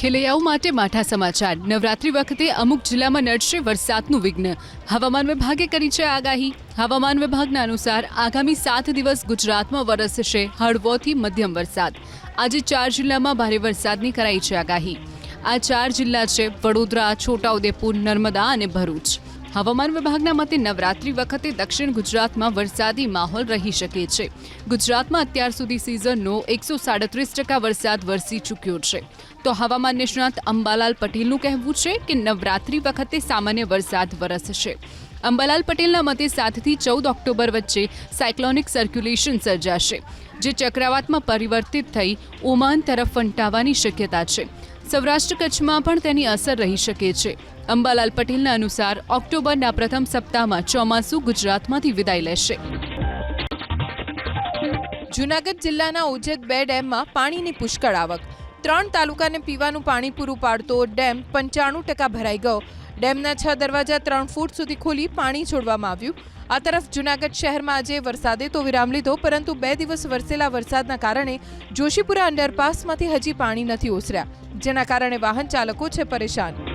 ખેલૈયાઓ માટે માઠા સમાચાર. નવરાત્રી વખતે અમુક જિલ્લામાં નડશે વરસાદનું વિઘ્ન. હવામાન વિભાગે કરી છે આગાહી. હવામાન વિભાગના અનુસાર આગામી સાત દિવસ ગુજરાતમાં વરસશે હળવોથી મધ્યમ વરસાદ. આજે ચાર જિલ્લામાં ભારે વરસાદની કરાઈ છે આગાહી. આ ચાર જિલ્લા છે વડોદરા, છોટાઉદેપુર, નર્મદા અને ભરૂચ. હવામાન વિભાગના મતે નવરાત્રી વખતે દક્ષિણ ગુજરાતમાં વરસાદી માહોલ રહી શકે છે. ગુજરાતમાં અત્યાર સુધી સિઝનનો એકસો સાડત્રીસ ટકા વરસાદ વરસી ચૂક્યો છે. તો હવામાન નિષ્ણાત અંબાલાલ પટેલનું કહેવું છે કે નવરાત્રી વખતે સામાન્ય વરસાદ વરસશે. અંબાલાલ પટેલના મતે સાતથી ચૌદ ઓક્ટોબર વચ્ચે સાયક્લોનિક સર્ક્યુલેશન સર્જાશે, જે ચક્રવાતમાં પરિવર્તિત થઈ ઓમાન તરફ ફંટાવાની શક્યતા છે. સૌરાષ્ટ્ર કચ્છમાં પણ તેની અસર રહી શકે છે. અંબાલાલ પટેલના અનુસાર ઓક્ટોબરના પ્રથમ સપ્તાહમાં ચોમાસું ગુજરાતમાંથી વિદાય લેશે. જૂનાગઢ જિલ્લાના ઉજ્જૈન બે ડેમમાં પાણીની પુષ્કળ આવક. ત્રણ તાલુકાને પીવાનું પાણી પૂરું પાડતો ડેમ પંચાણું ટકા ભરાઈ ગયો. ડેમના છ દરવાજા ત્રણ ફૂટ સુધી ખોલી પાણી છોડવામાં આવ્યું. આ તરફ જૂનાગઢ શહેરમાં આજે વરસાદે તો વિરામ લીધો, પરંતુ બે દિવસ વરસેલા વરસાદના કારણે જોશીપુરા અંડરપાસમાંથી હજી પાણી નથી ઓસર્યા. જેના કારણે વાહન ચાલકો છે પરેશાન.